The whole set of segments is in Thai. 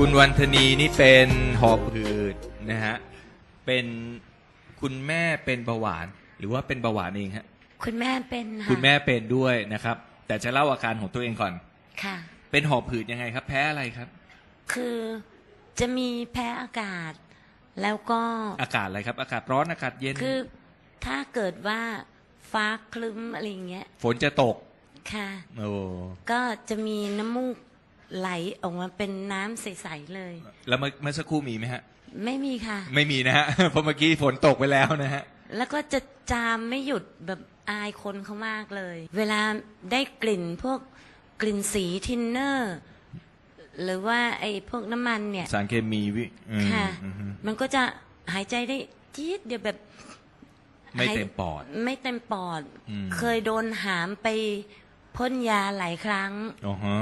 คุณวันธนีนี่เป็นหอบหืดนะฮะ เป็นคุณแม่เป็นเบาหวาน หรือว่าเป็นเบาหวานเองฮะ คุณแม่เป็นค่ะคุณแม่เป็นด้วยนะครับ แต่จะเล่าอาการของตัวเองก่อน ค่ะ เป็นหอบหืดยังไงครับ แพ้อะไรครับ คือจะมีแพ้อากาศ แล้วก็ อากาศอะไรครับ อากาศร้อนอากาศเย็น คือถ้าเกิดว่าฟ้าคลึ้มอะไรอย่างเงี้ย ฝนจะตกค่ะ โอ้ก็จะมีน้ำมูก ไหลออกมาเป็นน้ำใสๆเลย แล้วเมื่อเมื่อสักครู่มีไหมฮะ ไม่มีค่ะ ไม่มีนะฮะ เพราะเมื่อกี้ฝนตกไปแล้วนะฮะ แล้วก็จะจามไม่หยุดแบบอายคนเขามากเลย เวลาได้กลิ่นพวกกลิ่นสีทินเนอร์ หรือว่าไอ้พวกน้ำมันเนี่ย สารเคมีวิอืมค่ะ อือฮึมันก็จะหายใจได้จี๊ดเดียวแบบ ไม่เต็มปอด ไม่เต็มปอด อืม เคยโดนหามไปพ่นยาหลายครั้ง อ๋อฮะ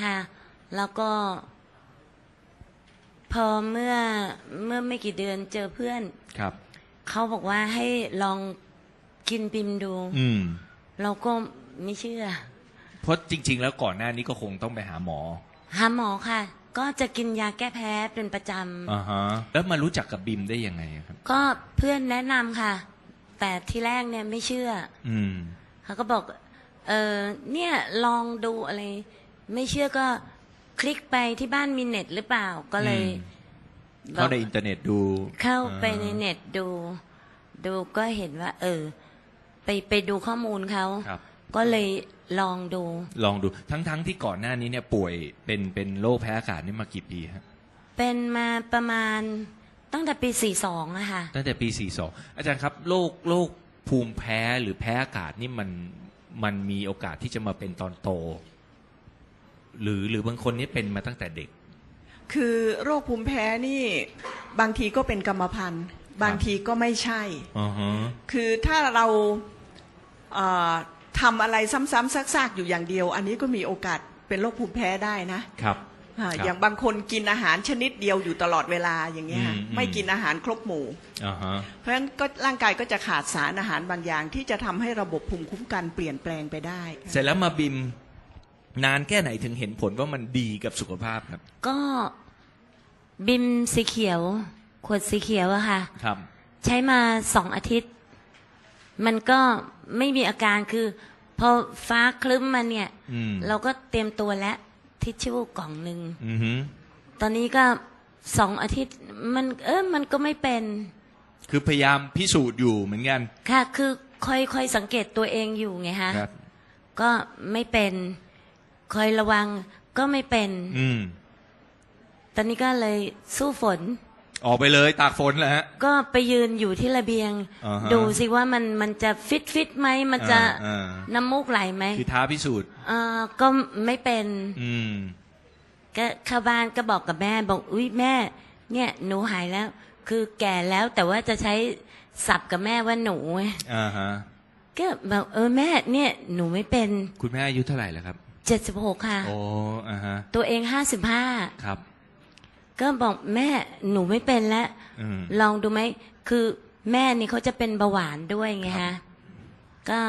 ค่ะ แล้วก็ พอเมื่อเมื่อไม่กี่เดือนเจอเพื่อน ครับ เขาบอกว่าให้ลองกินปิมดู อืม เราก็ไม่เชื่อ เพราะจริง ๆ แล้วก่อนหน้านี้ก็คงต้องไปหาหมอ หาหมอค่ะ ก็จะกินยาแก้แพ้เป็นประจอ่าฮะ แล้วมารู้จักกับบิมได้ยังไงครับำก็เพื่อนแนะนำค่ะ แต่ที่แรกเนี่ยไม่เชื่อ อืม เขาก็บอก เออเนี่ยลองดูอะไร ไม่เชื่อก็ คลิกไปที่บ้านมีเน็ตหรือเปล่าก็เลย อืมเข้าในอินเทอร์เน็ตดูเข้าไปในอ่าเน็ตดู ดูก็เห็นว่า เออ ไปไปดูข้อมูลเขาครับ ก็เลยลองดู ลองดูทั้งๆที่ก่อนหน้านี้เนี่ยป่วยเป็นเป็นโรคแพ้อากาศนี่มากี่ปีฮะเป็นมาประมาณตั้งแต่ปีสี่สองอะค่ะ ตั้งแต่ปี 42 อาจารย์ครับโรคโรคภูมิแพ้หรือแพ้อากาศนี่มันมันมีโอกาสที่จะมาเป็นตอนโต หรือหรือบางคนนี่เป็นมาตั้งแต่เด็ก คือโรคภูมิแพ้นี่บางทีก็เป็นกรรมพันธุ์ บางทีก็ไม่ใช่อ๋อฮะคือถ้าเราเอ่อทำอะไรซ้ำๆซากๆ อยู่อย่างเดียว อันนี้ก็มีโอกาสเป็นโรคภูมิแพ้ได้นะครับ อ่าครับอย่างบางคนกินอาหารชนิดเดียวอยู่ตลอดเวลาอย่างเงี้ยค่ะอืมอืม ไม่กินอาหารครบหมู่ อ่าฮะเพราะฉะนั้นก็ร่างกายก็จะขาดสารอาหารบางอย่างที่จะทำให้ระบบภูมิคุ้มกันเปลี่ยนแปลงไปได้ เสร็จแล้วมาบิม นานแค่ไหนถึงเห็นผลว่ามันดีกับสุขภาพครับ ก็บิมสีเขียว ขวดสีเขียวอะค่ะ ครับ ใช้มาสองอาทิตย์ มันก็ไม่มีอาการคือ พอฟ้าคลึ้มมาเนี่ย อืมเราก็เตรียมตัวแล้วทิชชู่กล่องหนึ่ง อือฮึตอนนี้ก็สองอาทิตย์มันเออมันก็ไม่เป็น คือพยายามพิสูจน์อยู่เหมือนกันค่ะ คือคอยคอยสังเกตตัวเองอยู่ไงฮะครับก็ไม่เป็น คอยระวังก็ไม่เป็น อืม ตอนนี้ก็เลยสู้ฝน ออกไปเลยตากฝนแหละฮะก็ไปยืนอยู่ที่ระเบียง อ่าฮะดูสิว่ามันมันจะฟิตฟิตไหมมันจะอ่าอ่า น้ำมูกไหลไหมคือท้าพิสูจน์ เออก็ไม่เป็นอืม ก็เข้าบ้านก็บอกกับแม่ บอกอุ้ยแม่ เนี่ยหนูหายแล้ว คือแก่แล้วแต่ว่าจะใช้สับกับแม่ว่าหนูไงอ่าฮะ ก็บอกเออแม่เนี่ยหนูไม่เป็น คุณแม่อายุเท่าไหร่แล้วครับ เจ็ดสิบหกค่ะ โอ้อ่าฮะตัวเองห้าสิบห้าครับ ก็บอกแม่หนูไม่เป็นแล้ว อืม ลองดูไหม คือแม่นี่เขาจะเป็นเบาหวานด้วยไงฮะ ก็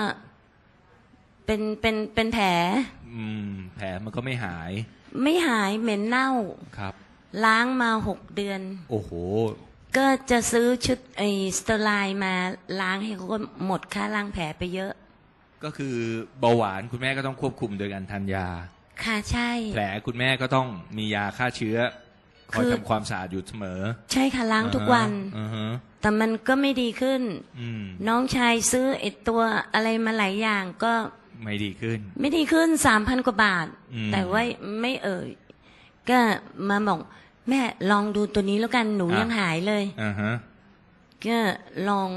เป็นเป็นเป็นแผลอืม แผลมันก็ไม่หายไม่หายเหม็นเน่า ครับ ล้างมาหกเดือน โอ้โห ก็จะซื้อชุดไอ้สเตอร์ไลน์มาล้างให้เขาก็หมดค่าล้างแผลไปเยอะ ก็คือเบาหวานคุณแม่ก็ต้องควบคุมโดยการทานยา ค่ะใช่ แผลคุณแม่ก็ต้องมียาฆ่าเชื้อ คอยคือ ทำความสะอาดอยู่เสมอใช่ค่ะล้างทุกวัน อ่าฮะแต่มันก็ไม่ดีขึ้น อืมน้องชายซื้อไอ้ตัวอะไรมาหลายอย่างก็ไม่ดีขึ้น ไม่ดีขึ้นสามพันกว่าบาท อืม แต่ว่าไม่เอ่ย ก็มาบอกแม่ลองดูตัวนี้แล้วกันหนูอะยังหายเลย อ่าฮะก็ลอง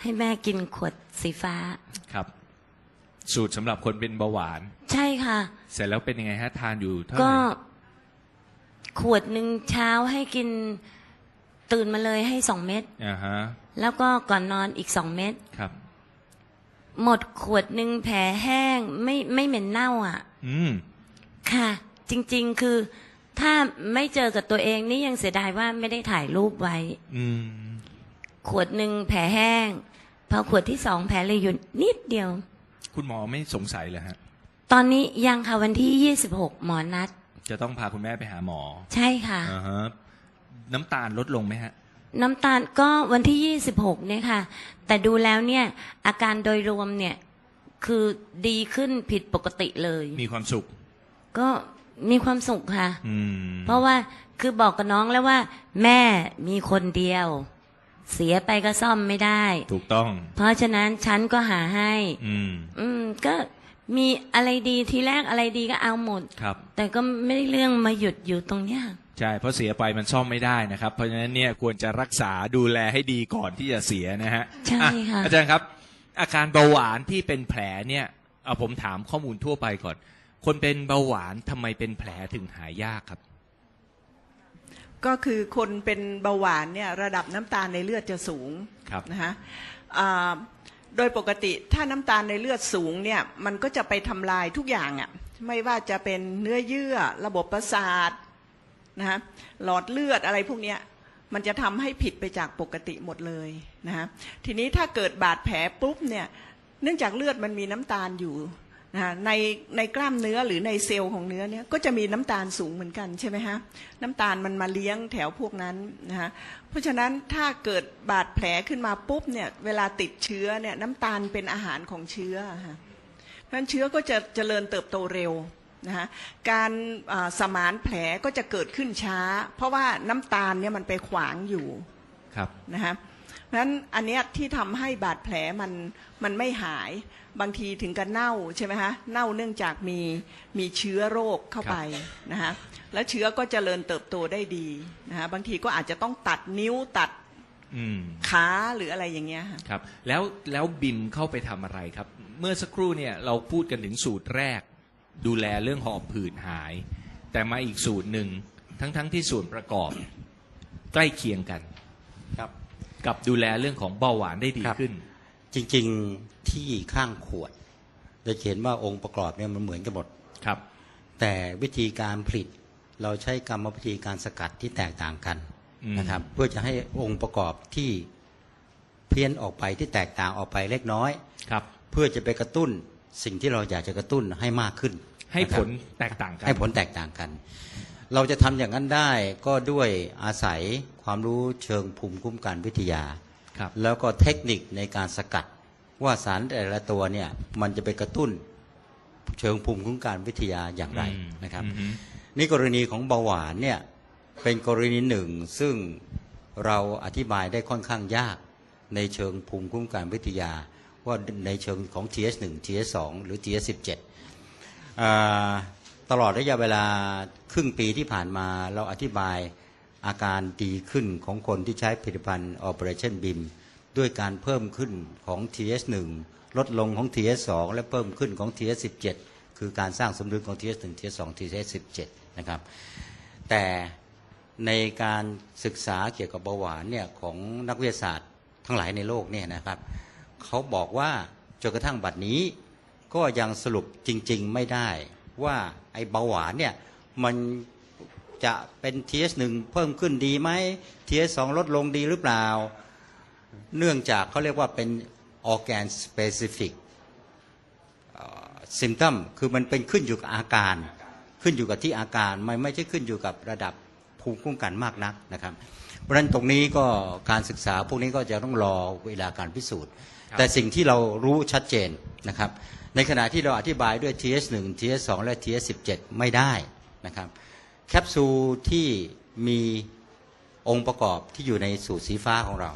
ให้แม่กินขวดสีฟ้าครับ สูตรสำหรับคนเป็นเบาหวาน ใช่ค่ะ เสร็จแล้วเป็นยังไงฮะ ทานอยู่เท่าไหก็ร่ขวดหนึ่งเช้าให้กินตื่นมาเลยให้สองเม็ดอ่าฮะแล้วก็ก่อนนอนอีกสองเม็ดครับ หมดขวดหนึ่งแผลแห้งไม่ไม่เหม็นเน่าอะ อืม ค่ะ จริงๆคือถ้าไม่เจอกับตัวเองนี่ยังเสียดายว่าไม่ได้ถ่ายรูปไว้ อืม ขวดหนึ่งแผลแห้ง พอขวดที่สองแผลเลยหยุดนิดเดียว คุณหมอไม่สงสัยเลยฮะ ตอนนี้ยังค่ะวันที่ยี่สิบหกหมอนัด จะต้องพาคุณแม่ไปหาหมอใช่ค่ะ อ่าฮะน้ำตาลลดลงไหมฮะ น้ำตาลก็วันที่ 26 เนี่ยค่ะ แต่ดูแล้วเนี่ย อาการโดยรวมเนี่ย คือดีขึ้นผิดปกติเลย มีความสุข ก็มีความสุขค่ะ อืมเพราะว่าคือบอกกับน้องแล้วว่า แม่มีคนเดียว เสียไปก็ซ่อมไม่ได้ ถูกต้อง เพราะฉะนั้นฉันก็หาให้ อืม อืม ก็มีอะไรดีทีแรกอะไรดีก็เอาหมด ครับ แต่ก็ไม่ได้เรื่องมาหยุดอยู่ตรงเนี้ยใช่เพราะเสียไปมันซ่อมไม่ได้นะครับ เพราะฉะนั้นเนี่ยควรจะรักษาดูแลให้ดีก่อนที่จะเสียนะฮะใช่อ่ค่ะอาจารย์ครับ อาการเบาหวานที่เป็นแผลเนี่ยเอาผมถามข้อมูลทั่วไปก่อน คนเป็นเบาหวานทำไมเป็นแผลถึงหายยากครับ ก็คือคนเป็นเบาหวานเนี่ยระดับน้ำตาลในเลือดจะสูงครับ นะฮะอ่าโดยปกติถ้าน้ำตาลในเลือดสูงเนี่ยมันก็จะไปทำลายทุกอย่างอะ่ะไม่ว่าจะเป็นเนื้อเยื่อระบบประสาทนะฮะหลอดเลือดอะไรพวกเนี้ยมันจะทำให้ผิดไปจากปกติหมดเลยนะฮะทีนี้ถ้าเกิดบาดแผลปุ๊บเนี่ยเนื่องจากเลือดมันมีน้ำตาลอยู่ นะฮะในในกล้ามเนื้อหรือในเซลล์ของเนื้อเนี่ยก็จะมีน้ำตาลสูงเหมือนกันใช่ไหมฮะน้ำตาลมันมาเลี้ยงแถวพวกนั้นนะฮะเพราะฉะนั้นถ้าเกิดบาดแผลขึ้นมาปุ๊บเนี่ยเวลาติดเชื้อเนี่ยน้ำตาลเป็นอาหารของเชื้อค่ะเพราะฉะนั้นเชื้อก็จะเจริญเติบโตเร็วนะคะการอ่าสมานแผลก็จะเกิดขึ้นช้า เพราะว่าน้ำตาลเนี่ยมันไปขวางอยู่ครับนะคะ เพราะฉะนั้นอันเนี้ยที่ทำให้บาดแผลมันมันไม่หายบางทีถึงกับเน่าใช่ไหมคะเน่าเนื่องจากมีมีเชื้อโรคเข้าไปนะคะแล้วเชื้อก็เจริญเติบโตได้ดีนะคะบางทีก็อาจจะต้องตัดนิ้วตัดอืมขาหรืออะไรอย่างเงี้ยค่ะครับ แล้วแล้วบิมเข้าไปทำอะไรครับ เมื่อสักครู่เนี่ยเราพูดกันถึงสูตรแรก ดูแลเรื่องหอบผืดหาย แต่มาอีกสูตรหนึ่งทั้งทั้งที่ส่วนประกอบ ใกล้เคียงกันครับ กับดูแลเรื่องของเบาหวานได้ดีครับ ขึ้น จริงๆที่ข้างขวดเราจะเห็นว่าองค์ประกอบเนี่ยมันเหมือนกันหมด ครับ แต่วิธีการผลิตเราใช้กรรมวิธีการสกัดที่แตกต่างกันอืม นะครับ เพื่อจะให้องค์ประกอบที่เพี้ยนออกไปที่แตกต่างออกไปเล็กน้อย ครับ เพื่อจะไปกระตุ้นสิ่งที่เราอยากจะกระตุ้นให้มากขึ้นให้นะคผรับลแตกต่างกัน ให้ผลแตกต่างกัน เราจะทำอย่างนั้นได้ก็ด้วยอาศัยความรู้เชิงภูมิคุ้มกันวิทยา ครับ แล้วก็เทคนิคในการสกัด ว่าสารแต่ละตัวเนี่ยมันจะไปกระตุ้นเชิงภูมิคุ้มกันวิทยาอย่างไรอืมนะครับ อือฮึนี่กรณีของเบาหวานเนี่ยเป็นกรณีหนึ่งซึ่งเราอธิบายได้ค่อนข้างยากในเชิงภูมิคุ้มกันวิทยา ว่าในเชิงของ TS1 TS2 หรือ TS17 อ่า ตลอดระยะเวลาครึ่งปีที่ผ่านมาเราอธิบายอาการดีขึ้นของคนที่ใช้ผลิตภัณฑ์ Operation BIM ด้วยการเพิ่มขึ้นของ TS1 ลดลงของ TS2 และเพิ่มขึ้นของ TS17 คือการสร้างสมดุลของ TS1 TS2 TS17 นะครับ แต่ในการศึกษาเกี่ยวกับเบาหวานเนี่ยของนักวิทยาศาสตร์ทั้งหลายในโลกเนี่ยนะครับเขาบอกว่าจนกระทั่งบัดนี้ก็ยังสรุปจริง ๆ ไม่ได้ ว่าไอเบาหวานเนี่ยมันจะเป็น TS1 เพิ่มขึ้นดีไหม TS2 ลดลงดีหรือเปล่า เนื่องจากเขาเรียกว่าเป็น organ specific ซิมตัมคือมันเป็นขึ้นอยู่กับอาการ ขึ้นอยู่กับที่อาการ มันไม่ใช่ขึ้นอยู่กับระดับ ภูมิคุ้มกันมากนักนะครับ เพราะฉะนั้นตรงนี้ก็การศึกษาพวกนี้ก็จะต้องรอเวลาการพิสูจน์ครับแต่สิ่งที่เรารู้ชัดเจนนะครับ ในขณะที่เราอธิบายด้วย TS1 TS2 และ TS17 ไม่ได้นะครับแคปซูลที่มีองค์ประกอบที่อยู่ในสูตรสีฟ้าของเรา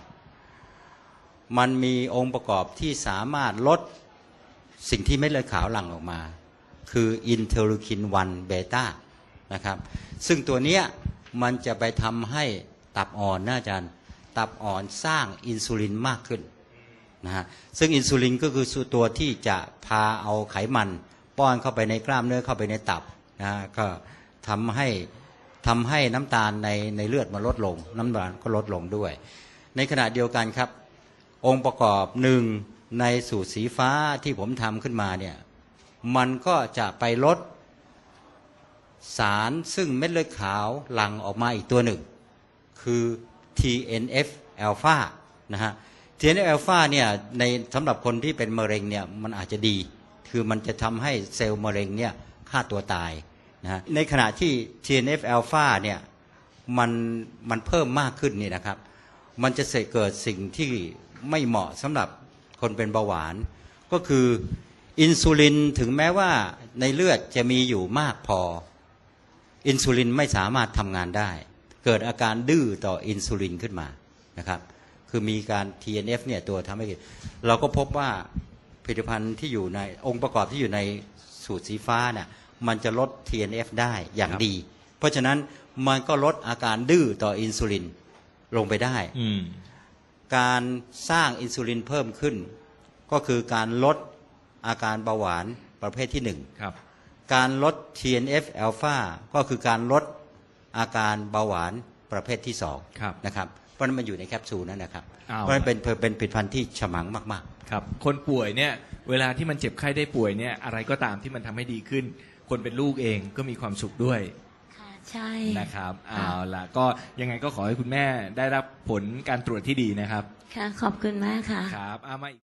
มันมีองค์ประกอบที่สามารถลดสิ่งที่เม็ดเลือดขาวหลั่งออกมา คืออินเทอร์คิน1เบต้านะครับ ซึ่งตัวเนี้ย มันจะไปทำให้ตับอ่อนนะอาจารย์ ตับอ่อนสร้างอินซูลินมากขึ้นนะฮะซึ่งอินซูลินก็คือตัวที่จะพาเอาไขมัน ป้อนเข้าไปในกล้ามเนื้อเข้าไปในตับนะฮะก็ทำให้ทำให้น้ำตาลในในเลือดมันลดลง น้ำตาลก็ลดลงด้วย ในขณะเดียวกันครับ องค์ประกอบหนึ่งในสูตรสีฟ้าที่ผมทำขึ้นมาเนี่ยมันก็จะไปลด สารซึ่งเม็ดเลือดขาวหลั่งออกมาอีกตัวหนึ่ง คือ TNF อ l p h a นะฮะ TNF อ l p h a เนี่ยในสำหรับคนที่เป็นมะเร็งเนี่ยมันอาจจะดี คือมันจะทำให้เซลล์มะเร็งเนี่ยฆ่าตัวตายนะฮะในขณะที่ TNF อ l p h a เนี่ยมันมันเพิ่มมากขึ้นนี่นะครับ มันจะเกิดสิ่งที่ไม่เหมาะสำหรับคนเป็นเบาหวาน ก็คืออินซูลินถึงแม้ว่าในเลือดจะมีอยู่มากพอ อินซูลินไม่สามารถทำงานได้ เกิดอาการดื้อต่ออินซูลินขึ้นมานะครับคือมีการ TNF เนี่ยตัวทำให้เราก็พบว่าผลิตภัณฑ์ที่อยู่ในองค์ประกอบที่อยู่ในสูตรสีฟ้าน่ะมันจะลด TNF ได้อย่างดี เพราะฉะนั้นมันก็ลดอาการดื้อต่ออินซูลินลงไปได้ การสร้างอินซูลินเพิ่มขึ้น ก็คือการลดอาการเบาหวานประเภทที่หนึ่ง การลด TNF อ l p h a ก็คือการลดอาการเบาหวานประเภทที่สองครับนะครับเพราะฉะนั้นมันอยู่ในแคปซูลนั่นนะครับ อ้าว เพราะฉะนั้นเป็นเป็นผลิตภัณฑ์ที่ฉมังมาก ครับคนป่วยเนี่ยเวลาที่มันเจ็บไข้ได้ป่วยเนี่ยอะไรก็ตามที่มันทำให้ดีขึ้น คนเป็นลูกเองก็มีความสุขด้วยค่ะใช่ นะครับเอาล่ะก็ยังไงก็ขอให้คุณแม่ได้รับผลการตรวจที่ดีนะครับค่ะ ขอบคุณมากค่ะ ครับเอามาอีก